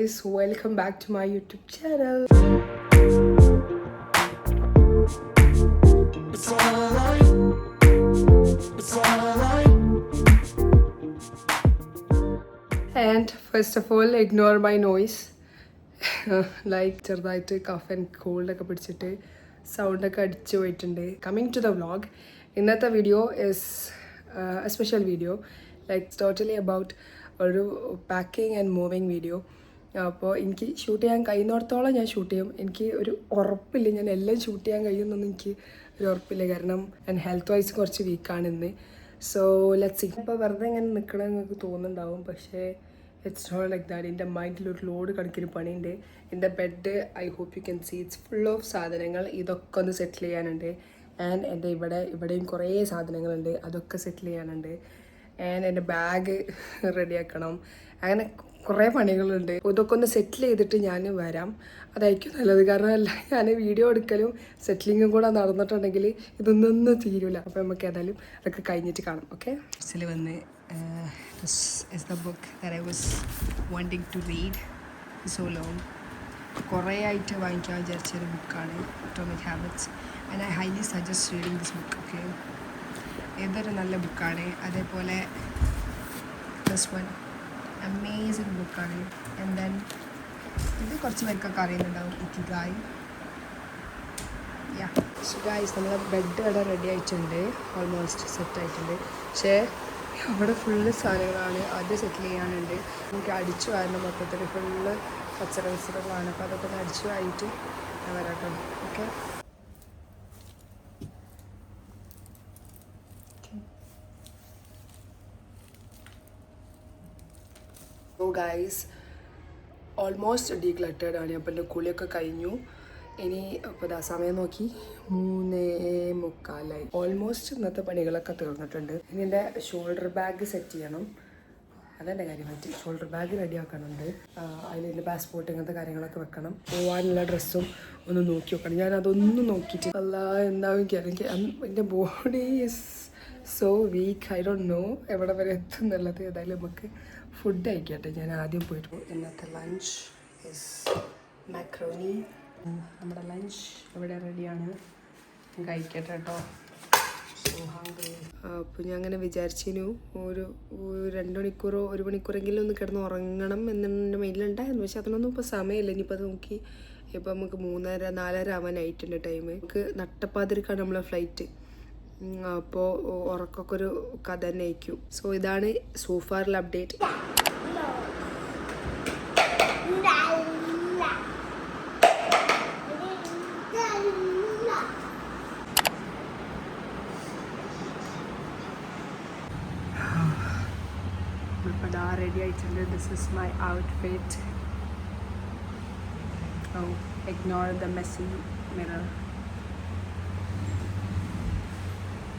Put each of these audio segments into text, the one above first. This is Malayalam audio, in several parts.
guys welcome back to my youtube channel. And first of all ignore my noise. Like ചെറുതായിട്ട് കഫ് ആൻഡ് കോൾഡൊക്കെ പിടിച്ചിട്ട് സൗണ്ടൊക്കെ അടിച്ചു പോയിട്ടുണ്ട്. കമ്മിങ് ടു ദ വ്ളോഗ് ഇന്നത്തെ video is a special video like totally about ഒരു പാക്കിംഗ് ആൻഡ് മൂവിങ് വീഡിയോ അപ്പോൾ എനിക്ക് ഷൂട്ട് ചെയ്യാൻ കഴിയുന്നിടത്തോളം ഞാൻ ഷൂട്ട് ചെയ്യും. എനിക്ക് ഒരു ഉറപ്പില്ല. ഞാൻ എല്ലാം ഷൂട്ട് ചെയ്യാൻ കഴിയുമെന്നൊന്നും എനിക്ക് ഒരു ഉറപ്പില്ല. കാരണം ഞാൻ ഹെൽത്ത് വൈസ് കുറച്ച് വീക്കാണ് ഇന്ന്. സോ ലെറ്റ്സ് ഇപ്പോൾ വെറുതെ ഇങ്ങനെ നിൽക്കണം നിങ്ങൾക്ക് തോന്നുന്നുണ്ടാവും. പക്ഷേ ഇറ്റ്സ് നോട്ട് ലൈക്ക് ദാറ്റ് എന്റെ ഒരു ലോഡ് കണക്കിന് പണിയുണ്ട്. എന്റെ bed I hope you can see it's full of സാധനങ്ങൾ. ഇതൊക്കെ ഒന്ന് സെറ്റിൽ ചെയ്യാനുണ്ട്. ആൻഡ് എന്റെ ഇവിടെ ഇവിടെയും കുറേ സാധനങ്ങളുണ്ട്. അതൊക്കെ സെറ്റിൽ ചെയ്യാനുണ്ട്. ആൻഡ് എന്റെ ബാഗ് റെഡിയാക്കണം അങ്ങനെ കുറേ പണികളുണ്ട്. ഇതൊക്കെ ഒന്ന് സെറ്റിൽ ചെയ്തിട്ട് ഞാൻ വരാം. അതായിരിക്കും നല്ലത്. കാരണം അല്ല ഞാൻ വീഡിയോ എടുക്കലും സെറ്റിലിങ്ങും കൂടെ നടന്നിട്ടുണ്ടെങ്കിൽ ഇതൊന്നും തീരില്ല അപ്പോൾ നമുക്ക് ഏതായാലും അതൊക്കെ കഴിഞ്ഞിട്ട് കാണാം. ഓക്കെ വന്ന് book wanting to read so long കുറേ ആയിട്ട് വാങ്ങിക്കാൻ വിചാരിച്ചൊരു ബുക്കാണ് atomic habits and I highly suggest reading this book okay ഏതൊരു നല്ല ബുക്കാണ്? അതേപോലെ പ്ലസ് വൺ അമേസിങ് ബുക്കാണ് ആൻഡ് ദെൻ ഇത് കുറച്ച് പേർക്കൊക്കെ അറിയുന്നുണ്ടാവും. ഇക്കിഗായി യാ ഗായ്സ് നമ്മളെ ബെഡ് ഇവിടെ റെഡി ആയിട്ടുണ്ട്. ഓൾമോസ്റ്റ് സെറ്റ് ആയിട്ടുണ്ട്. പക്ഷേ അവിടെ ഫുള്ള് സാധനങ്ങളാണ്. ആദ്യം സെറ്റിൽ ചെയ്യാനുണ്ട്. നമുക്ക് അടിച്ചു വാരണം മൊത്തത്തിൽ ഫുള്ള് പച്ചക്കറികളാണ് അപ്പോൾ അതൊക്കെ ഒന്ന് അടിച്ചു വായിട്ട് ഞാൻ വരാട്ടോ. ഓക്കെ ഗൈസ് ഓൾമോസ്റ്റ് ഡീക്ലറ്റേഡ് ആണ് അപ്പം എന്റെ കുളിയൊക്കെ കഴിഞ്ഞു. ഇനി അപ്പോൾ ദാ സമയം നോക്കി. മൂന്നേ മുക്കാലായി. ഓൾമോസ്റ്റ് ഇന്നത്തെ പണികളൊക്കെ തീർന്നിട്ടുണ്ട്. ഇനി എന്റെ ഷോൾഡർ ബാഗ് സെറ്റ് ചെയ്യണം. അതെന്റെ കാര്യം? പറ്റി ഷോൾഡർ ബാഗ് റെഡി ആക്കാനുണ്ട്. അതിൽ എന്റെ പാസ്പോർട്ട് ഇങ്ങനത്തെ കാര്യങ്ങളൊക്കെ വെക്കണം. പോകാനുള്ള ഡ്രസ്സും ഒന്ന് നോക്കി വെക്കണം. ഞാൻ അതൊന്നും നോക്കിയിട്ട് അല്ല എന്താവും എനിക്ക് എന്റെ body is so weak I don't know എവിടെ വരെ എത്തും എന്നുള്ളത് ഏതായാലും നമുക്ക് ഫുഡ് കഴിക്കട്ടെ. ഞാൻ ആദ്യം പോയിട്ട് പോകും ഇന്നത്തെ ലഞ്ച് ഇസ് മാക്രോണി നമ്മുടെ ലഞ്ച് ഇവിടെ റെഡിയാണ് കഴിക്കട്ടെ കേട്ടോ അപ്പോൾ ഞാൻ അങ്ങനെ വിചാരിച്ചിനു ഒരു രണ്ട് മണിക്കൂറോ ഒരു മണിക്കൂറെങ്കിലും ഒന്ന് കിടന്ന് ഉറങ്ങണം എന്നെ മൈൻഡിലുണ്ടായിരുന്നു പക്ഷെ അതിനൊന്നും ഇപ്പോൾ സമയമില്ല. ഇനിയിപ്പോൾ അത് നോക്കി. ഇപ്പോൾ നമുക്ക് മൂന്നര നാലര ആവാനായിട്ടുണ്ട് ടൈം നമുക്ക് നട്ടപ്പാതിരിക്കാണ് നമ്മളെ ഫ്ലൈറ്റ് അപ്പോൾ ഉറക്കൊക്കെ ഒരു കഥ തന്നെ സോ ഇതാണ് സൂഫാറിൽ അപ്ഡേറ്റ് ഇപ്പോൾ ദാ റെഡി ആയിട്ടുണ്ട്. Is my outfit oh ignore the messy mirror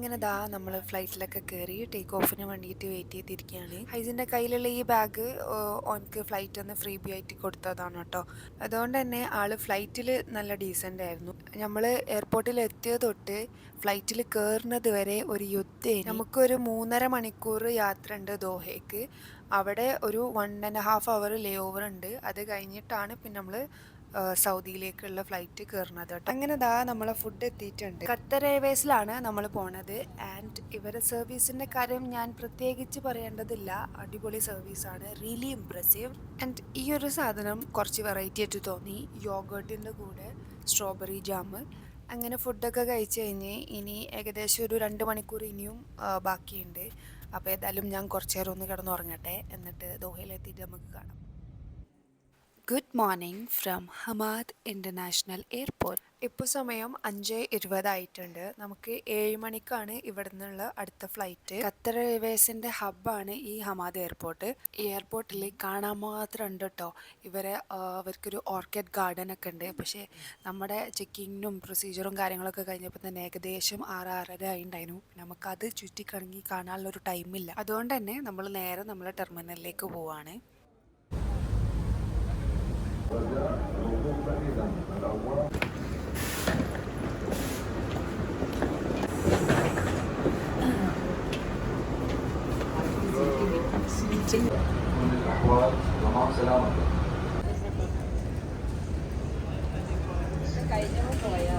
അങ്ങനെ ദാ നമ്മൾ ഫ്ലൈറ്റിലൊക്കെ കയറി ടേക്ക് ഓഫിന് വേണ്ടിയിട്ട് വെയിറ്റ് ചെയ്തിരിക്കുകയാണ് ഹൈസിന്റെ കയ്യിലുള്ള ഈ ബാഗ് ഓനക്ക് ഫ്ലൈറ്റ് ഒന്ന് ഫ്രീ ബി ആയിട്ട് കൊടുത്തതാണ് കേട്ടോ. അതുകൊണ്ട് തന്നെ ആൾ ഫ്ലൈറ്റിൽ നല്ല ഡീസന്റ് ആയിരുന്നു. നമ്മൾ എയർപോർട്ടിൽ എത്തിയത് തൊട്ട് ഫ്ലൈറ്റിൽ കയറുന്നത് വരെ ഒരു യുദ്ധം നമുക്കൊരു മൂന്നര മണിക്കൂർ യാത്ര ഉണ്ട് ദോഹയ്ക്ക് അവിടെ ഒരു one and half hour layover ഉണ്ട്. അത് കഴിഞ്ഞിട്ടാണ് പിന്നെ നമ്മൾ സൗദിയിലേക്കുള്ള ഫ്ലൈറ്റ് കയറുന്നത് കേട്ടോ. അങ്ങനെ ദാ നമ്മളെ ഫുഡ് എത്തിയിട്ടുണ്ട്. ഖത്തർ എയർവേസിലാണ് നമ്മൾ പോണത്. ആൻഡ് ഇവരെ സർവീസിന്റെ കാര്യം ഞാൻ പ്രത്യേകിച്ച് പറയേണ്ടതില്ല. അടിപൊളി സർവീസ് ആണ്. റിയലി ഇംപ്രസീവ് ആൻഡ് ഈ ഒരു സാധനം കുറച്ച് വെറൈറ്റി ആയിട്ട് തോന്നി. യോഗേർട്ടിന്റെ കൂടെ സ്ട്രോബെറി ജാം അങ്ങനെ ഫുഡൊക്കെ കഴിച്ച് കഴിഞ്ഞ് ഇനി ഏകദേശം ഒരു രണ്ട് മണിക്കൂർ ഇനിയും ബാക്കിയുണ്ട്. അപ്പോൾ ഏതായാലും ഞാൻ കുറച്ച് നേരം ഒന്ന് കിടന്നുറങ്ങട്ടെ. എന്നിട്ട് ദോഹയിലെത്തിയിട്ട് നമുക്ക് കാണാം. Good morning from Hamad international airport. ഇപ്പോൾ സമയം അഞ്ച് ഇരുപതായിട്ടുണ്ട് നമുക്ക് ഏഴ് മണിക്കാണ് ഇവിടെ നിന്നുള്ള അടുത്ത ഫ്ലൈറ്റ്. ഖത്തർ എയർവേസിന്റെ ഹബ്ബാണ് ഈ ഹമാദ് എയർപോർട്ട്. എയർപോർട്ടിൽ കാണാൻ മാത്രം ഉണ്ട് കേട്ടോ ഇവരെ അവർക്കൊരു ഓർക്കിഡ് ഗാർഡൻ ഒക്കെ ഉണ്ട്. പക്ഷേ നമ്മുടെ ചെക്കിങ്ങിനും പ്രൊസീജിയറും കാര്യങ്ങളൊക്കെ കഴിഞ്ഞപ്പോൾ തന്നെ ഏകദേശം ആറ് ആറര ആയിണ്ടായിരുന്നു നമുക്കത് ചുറ്റിക്കണങ്ങി കാണാനുള്ള ഒരു ടൈമില്ല. അതുകൊണ്ട് തന്നെ നമ്മൾ നേരെ നമ്മളെ ടെർമിനലിലേക്ക് പോവാണ്. കഴിഞ്ഞ പോയ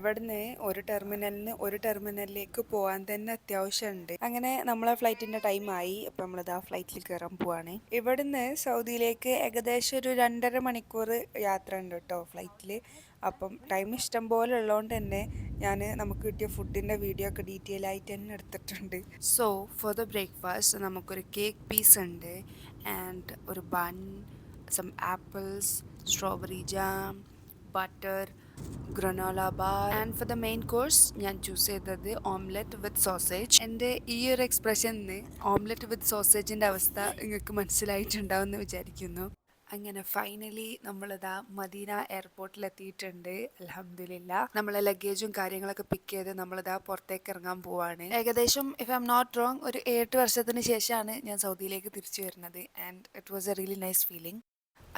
ഇവിടുന്ന് ഒരു ടെർമിനലിൽ നിന്ന് ഒരു ടെർമിനലിലേക്ക് പോകാൻ തന്നെ അത്യാവശ്യമുണ്ട്. അങ്ങനെ നമ്മളെ ഫ്ലൈറ്റിന്റെ ടൈം ആയി. അപ്പൊ നമ്മളിത് ആ ഫ്ലൈറ്റിൽ കയറാൻ പോവാണ്. ഇവിടുന്ന് സൗദിയിലേക്ക് ഏകദേശം ഒരു രണ്ടര മണിക്കൂർ യാത്ര ഉണ്ട് കേട്ടോ ഫ്ലൈറ്റിൽ അപ്പം ടൈം ഇഷ്ടം പോലെ ഉള്ളതുകൊണ്ട് തന്നെ ഞാൻ നമുക്ക് കിട്ടിയ ഫുഡിന്റെ വീഡിയോ ഒക്കെ ഡീറ്റെയിൽ ആയിട്ട് തന്നെ എടുത്തിട്ടുണ്ട്. സോ ഫോർ ദ ബ്രേക്ക്ഫാസ്റ്റ് നമുക്കൊരു കേക്ക് പീസ് ഉണ്ട്. ആൻഡ് ഒരു bun some apples strawberry jam butter granola bar and for the main course ഞാൻ ചൂസ് ചെയ്തത് ഓംലെറ്റ് വിത്ത് സോസേജ് എന്റെ ഈ ഒരു എക്സ്പ്രഷനിന്ന് ഓംലെറ്റ് വിത്ത് സോസേജിന്റെ അവസ്ഥ നിങ്ങൾക്ക് മനസ്സിലായിട്ടുണ്ടാവും എന്ന് വിചാരിക്കുന്നു. അങ്ങനെ ഫൈനലി നമ്മളിതാ മദീന എയർപോർട്ടിൽ എത്തിയിട്ടുണ്ട്. അലഹമില്ല നമ്മളെ ലഗേജും കാര്യങ്ങളൊക്കെ പിക്ക് ചെയ്ത് നമ്മളിതാ പുറത്തേക്ക് ഇറങ്ങാൻ പോവാണ്. ഏകദേശം ഇഫ് ഐ നോട്ട് റോങ് ഒരു എട്ട് വർഷത്തിന് ശേഷമാണ് ഞാൻ സൗദിയിലേക്ക് തിരിച്ചു വരുന്നത്. And it was a really nice feeling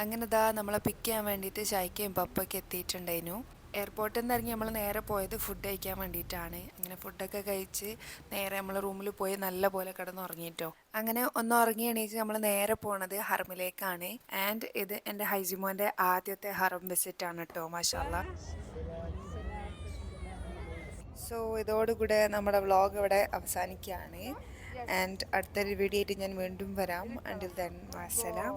അങ്ങനെ ഇതാ നമ്മളെ പിക്ക് ചെയ്യാൻ വേണ്ടിയിട്ട് ഷായ്ക്കയും പപ്പൊക്കെ എത്തിയിട്ടുണ്ടായിരുന്നു. എയർപോർട്ടിൽ നിന്ന് ഇറങ്ങി നമ്മൾ നേരെ പോയത് ഫുഡ് കഴിക്കാൻ വേണ്ടിയിട്ടാണ്. അങ്ങനെ ഫുഡൊക്കെ കഴിച്ച് നേരെ നമ്മൾ റൂമിൽ പോയി നല്ല പോലെ കിടന്നുറങ്ങിയിട്ടോ അങ്ങനെ ഒന്ന് ഉറങ്ങി എണീച്ച് നമ്മൾ നേരെ പോണത് ഹർമിലേക്കാണ്. ആൻഡ് ഇത് എന്റെ ഹൈജിമോന്റെ ആദ്യത്തെ ഹറം വിസിറ്റ് ആണ് കേട്ടോ മാഷാല്ല സോ ഇതോടുകൂടെ നമ്മുടെ വ്ളോഗ് ഇവിടെ അവസാനിക്കുകയാണ്. ആൻഡ് അടുത്തൊരു വീഡിയോ ആയിട്ട് ഞാൻ വീണ്ടും വരാം. Until then വാസലാം